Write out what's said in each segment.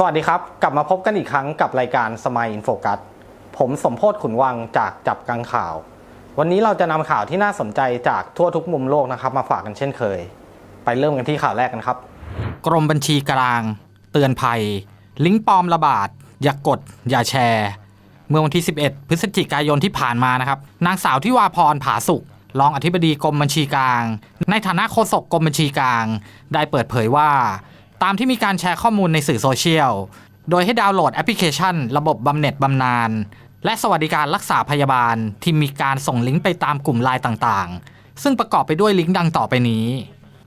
สวัสดีครับ กลับมาพบกันอีกครั้งกับรายการสม i อินโฟกัสผมสมโพศขุนวังจากจับกังข่าว วันนี้เราจะนำข่าวที่น่าสนใจจากทั่วทุกมุมโลกนะครับ มาฝากกันเช่นเคย ไปเริ่มกันที่ข่าวแรกกันครับ กรมบัญชีกลาง เตือนภัย ลิงก์ปลอมระบาด อย่ากกด อย่าแชร์ เมื่อวันที่ 11 พฤศจิกายนที่ผ่านมานะครับนางสาวทิวาพรผาสุกรองอธิบดีกรมบัญชีกลาง ในฐานะโฆษกกรมบัญชีกลาง ได้เปิดเผยว่า ตามที่มีการแชร์ข้อมูลในสื่อโซเชียล โดยให้ดาวน์โหลดแอปพลิเคชัน ระบบบำเหน็จบำนาญและสวัสดิการรักษาพยาบาลที่มีการส่งลิงก์ไปตามกลุ่มไลน์ต่างๆ ซึ่งประกอบไปด้วยลิงก์ดังต่อไปนี้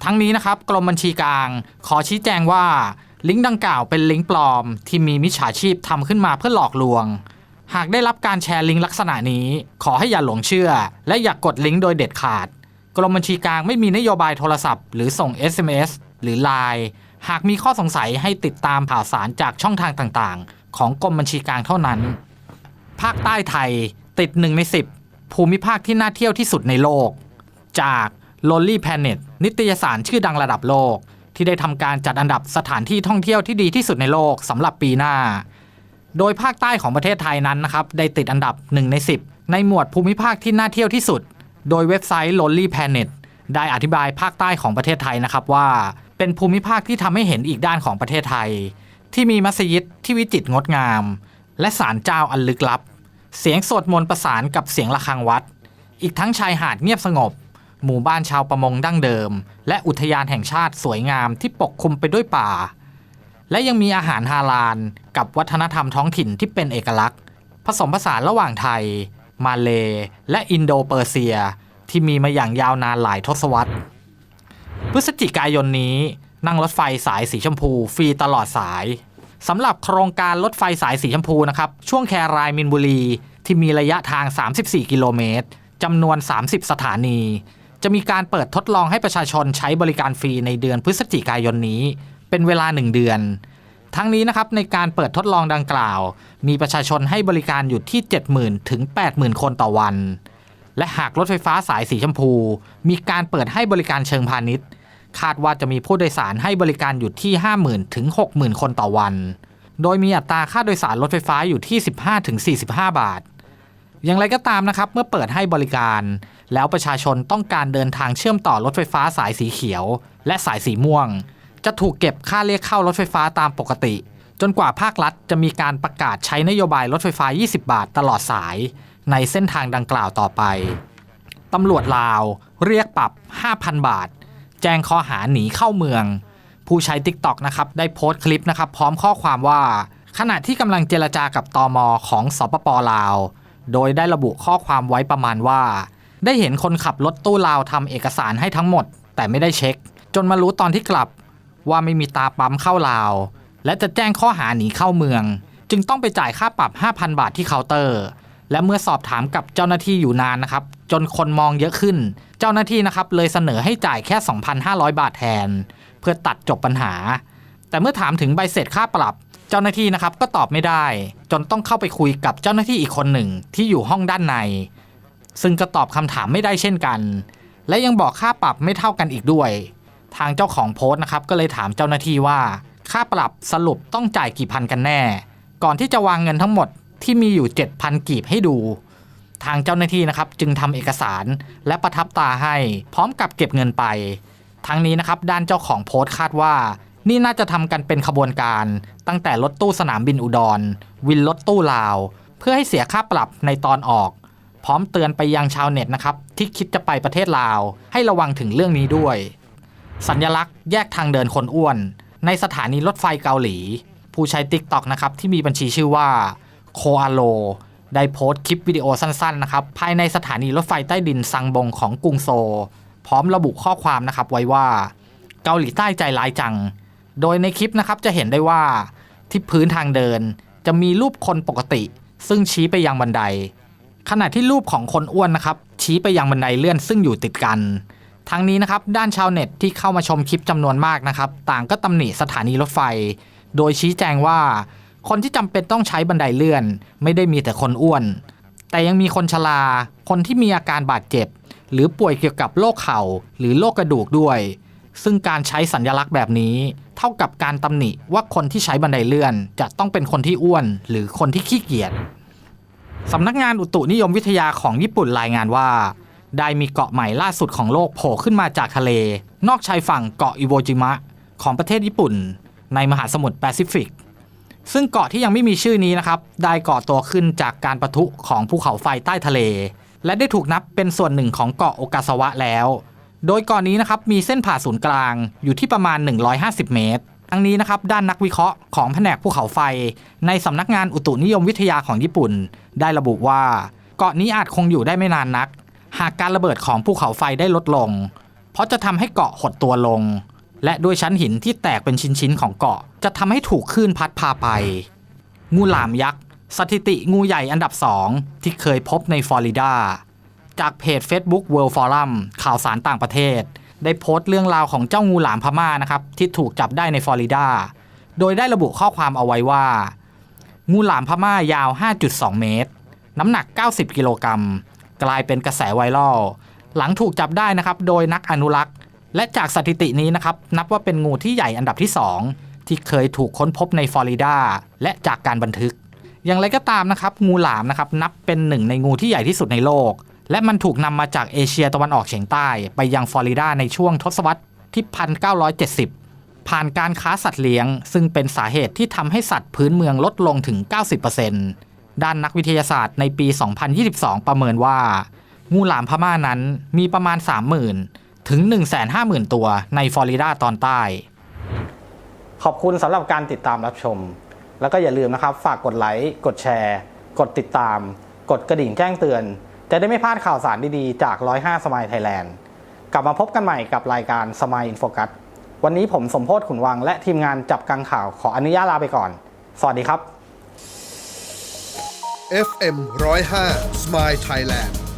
ทั้งนี้นะครับกรมบัญชีกลาง ขอชี้แจงว่าลิงก์ดังกล่าวเป็นลิงก์ปลอม ที่มีมิจฉาชีพทำขึ้นมาเพื่อหลอกลวง หากได้รับการแชร์ลิงก์ลักษณะนี้ ขอให้อย่าหลงเชื่อ และอย่ากกดลิงก์โดยเด็ดขาด กรมบัญชีกลางไม่มีนโยบายโทรศัพท์ หรือส่ง SMS หรือ Line หากมีข้อสงสัยให้ติดตามข่าวสารจากช่องทางต่างๆ ของกรมบัญชีกลางเท่านั้น ภาคใต้ไทยติดหนึ่งใน10ภูมิภาคที่น่าเที่ยวที่สุดในโลก จาก Lonely Planet นิตยสารชื่อดังระดับโลก ที่ได้ทำการจัดอันดับสถานที่ท่องเที่ยวที่ดีที่สุดในโลกสำหรับปีหน้า โดยภาคใต้ของประเทศไทยนั้นนะครับได้ติดอันดับ 1 ใน 10 ในหมวดภูมิภาคที่น่าเที่ยวที่สุด โดยเว็บไซต์ Lonely Planet ได้อธิบายภาคใต้ของประเทศไทยนะครับว่า เป็นภูมิภาคที่ทำให้เห็นอีกด้านของประเทศไทย ที่มีมัสยิดที่วิจิตรงดงาม และศาลเจ้าอันลึกลับ เสียงสวดมนต์ประสานกับเสียงะระฆังวัด อีกทั้งชายหาดเงียบสงบ หมู่บ้านชาวประมงดั้งเดิม และอุทยานแห่งชาติสวยงามที่ปกคลุมไปด้วยป่า และยังมีอาหารฮาลาลกับวัฒนธรรมท้องถิ่นที่เป็นเอกลักษณ์ ผสมผสานระหว่างไทย มาเล และอินโดเปอร์เซีย ที่มีมาอย่างยาวนานหลายทศวรรษ พฤศจิกายนนี้นั่งรถไฟสายสีชมพู ฟรีตลอดสายสำหรับโครงการรถไฟสายสีชมพูนะครับช่วงแครายมินบุรี ที่มีระยะทาง 34 กิโลเมตรจำนวน 30 สถานี จะมีการเปิดทดลองให้ประชาชนใช้บริการฟรีในเดือนพฤศจิกายนนี้ เป็นเวลา 1 เดือน ทั้งนี้นะครับในการเปิดทดลองดังกล่าว มีประชาชนให้บริการอยู่ที่ 70,000 ถึง 80,000 คนต่อวัน และหากรถไฟฟ้าสายสีชมพู มีการเปิดให้บริการเชิงพาณิชย์ คาดว่าจะมีผู้โดยสารให้บริการอยู่ที่ 50,000 ถึง 60,000 คนต่อวัน โดยมีอัตราค่าโดยสารรถไฟฟ้าอยู่ที่ 15 ถึง 45 บาท อย่างไรก็ตามนะครับ เมื่อเปิดให้บริการ แล้วประชาชนต้องการเดินทางเชื่อมต่อรถไฟฟ้าสายสีเขียว และสายสีม่วง จะถูกเก็บค่าเรียกเข้ารถไฟฟ้าตามปกติ จนกว่าภาครัฐจะมีการประกาศใช้นโยบายรถไฟฟ้า 20 บาทตลอดสาย ในเส้นทางดังกล่าวต่อไปตำรวจลาวเรียกปรับ 5,000 บาท แจ้งข้อหาหนีเข้าเมือง ผู้ใช้ TikTok นะครับได้โพสต์คลิปนะครับพร้อมข้อความว่า ขณะที่กำลังเจรจากับตอมอของสปปลาว โดยได้ระบุข้อความไว้ประมาณว่า ได้เห็นคนขับรถตู้ลาวทำเอกสารให้ทั้งหมด แต่ไม่ได้เช็ค จนมารู้ตอนที่กลับ ว่าไม่มีตาปั๊มเข้าลาว และจะแจ้งข้อหาหนีเข้าเมือง จึงต้องไปจ่ายค่าปรับ 5,000 บาทที่เคาน์เตอร์ และเมื่อสอบถามกับเจ้าหน้าที่อยู่นานนะครับ จนคนมองเยอะขึ้น เจ้าหน้าที่นะครับเลยเสนอให้จ่ายแค่ 2,500 บาทแทน เพื่อตัดจบปัญหา แต่เมื่อถามถึงใบเสร็จค่าปรับ เจ้าหน้าที่นะครับก็ตอบไม่ได้ จนต้องเข้าไปคุยกับเจ้าหน้าที่อีกคนหนึ่งที่อยู่ห้องด้านใน ซึ่งก็ตอบคำถามไม่ได้เช่นกัน และยังบอกค่าปรับไม่เท่ากันอีกด้วย ทางเจ้าของโพสต์นะครับก็เลยถามเจ้าหน้าที่ว่า ค่าปรับสรุปต้องจ่ายกี่พันกันแน่ ก่อนที่จะวางเงินทั้งหมด ที่มีอยู่ 7,000 กีบให้ดู ทางเจ้าหน้าที่นะครับจึงทำเอกสารและประทับตาให้ พร้อมกับเก็บเงินไป ทั้งนี้นะครับด้านเจ้าของโพสต์คาดว่า นี่น่าจะทำกันเป็นขบวนการ ตั้งแต่รถตู้สนามบินอุดร วินรถตู้ลาว เพื่อให้เสียค่าปรับในตอนออก พร้อมเตือนไปยังชาวเน็ตนะครับที่คิดจะไปประเทศลาว ให้ระวังถึงเรื่องนี้ด้วย สัญลักษณ์แยกทางเดินคนอ้วน ในสถานีรถไฟเกาหลี ผู้ใช้ TikTok นะครับที่มีบัญชีชื่อว่า โคอาโล ได้โพสต์คลิปวิดีโอสั้นๆนะครับภายในสถานีรถไฟใต้ดินซังบงของกรุงโซลพร้อมระบุข้อความนะครับไว้ว่า เกาหลีใต้ใจร้ายจัง โดยในคลิปนะครับจะเห็นได้ว่าที่พื้นทางเดินจะมีรูปคนปกติ ซึ่งชี้ไปยังบันได ขณะที่รูปของคนอ้วนนะครับชี้ไปยังบันไดเลื่อนซึ่งอยู่ติดกันทั้งนี้นะครับด้านชาวเน็ตที่เข้ามาชมคลิปจำนวนมากนะครับ ต่างก็ตำหนิสถานีรถไฟ โดยชี้แจงว่า คนที่จำเป็นต้องใช้บันไดเลื่อน ไม่ได้มีแต่คนอ้วน แต่ยังมีคนชรา คนที่มีอาการบาดเจ็บ หรือป่วยเกี่ยวกับโรคเข่าหรือโรคกระดูกด้วย ซึ่งการใช้สัญลักษณ์แบบนี้ เท่ากับการตำหนิว่าคนที่ใช้บันไดเลื่อน จะต้องเป็นคนที่อ้วน หรือคนที่ขี้เกียจสำนักงานอุตุนิยมวิทยาของญี่ปุ่นรายงานว่า ได้มีเกาะใหม่ล่าสุดของโลกโผล่ขึ้นมาจากทะเล นอกชายฝั่งเกาะอิโวจิมะของประเทศญี่ปุ่น ในมหาสมุทรแปซิฟิก ซึ่งเกาะที่ยังไม่มีชื่อนี้นะครับ ได้ก่อตัวขึ้นจากการประทุของภูเขาไฟใต้ทะเล และได้ถูกนับเป็นส่วนหนึ่งของเกาะโอกาสวะแล้ว โดยเกาะนี้นะครับมีเส้นผ่าศูนย์กลางอยู่ที่ประมาณ 150 เมตร ทั้งนี้นะครับด้านนักวิเคราะห์ของแผนกภูเขาไฟ ในสำนักงานอุตุนิยมวิทยาของญี่ปุ่น ได้ระบุว่า เกาะนี้อาจคงอยู่ได้ไม่นานนัก หากการระเบิดของภูเขาไฟได้ลดลง เพราะจะทำให้เกาะหดตัวลง และด้วยชั้นหินที่แตกเป็นชิ้นๆของเกาะ จะทำให้ถูกคลื่นพัดพาไป งูหลามยักษ์ สถิติงูใหญ่อันดับ2ที่เคยพบในฟลอริดา จากเพจ Facebook World Forum ข่าวสารต่างประเทศ ได้โพสต์เรื่องราวของเจ้างูหลามพม่านะครับที่ถูกจับได้ในฟลอริดา โดยได้ระบุข้อความเอาไว้ว่า งูหลามพม่ายาว 5.2 เมตร น้ำหนัก 90 กิโลกรัมกลายเป็นกระแสไวรัลหลังถูกจับได้นะครับโดยนักอนุรักษ์ และจากสถิตินี้นะครับนับว่าเป็นงูที่ใหญ่อันดับที่ 2 ที่เคยถูกค้นพบในฟลอริดาและจากการบันทึก อย่างไรก็ตามนะครับงูหลามนะครับนับเป็นหนึ่งในงูที่ใหญ่ที่สุดในโลก และมันถูกนำมาจากเอเชียตะวันออกเฉียงใต้ ไปยังฟลอริดาในช่วงทศวรรษที่ 1970 ผ่านการค้าสัตว์เลี้ยง ซึ่งเป็นสาเหตุที่ทำให้สัตว์พื้นเมืองลดลงถึง 90%ด้านนักวิทยาศาสตร์ในปี 2022 ประเมินว่า งูหลามพม่านั้นมีประมาณ 30,000 ถึง 150,000 ตัวในฟลอริดาตอนใต้ ขอบคุณสำหรับการติดตามรับชม แล้วก็อย่าลืมนะครับ ฝากกดไลค์ กดแชร์ กดติดตาม กดกระดิ่งแจ้งเตือน จะได้ไม่พลาดข่าวสารดีๆ จาก 105สมายไทยแลนด์กลับมาพบกันใหม่กับรายการสมายอินโฟกัสวันนี้ผมสมโพศขุนวังและทีมงานจับกังข่าวขออนุญาตลาไปก่อน สวัสดีครับ FM 105 Smile Thailand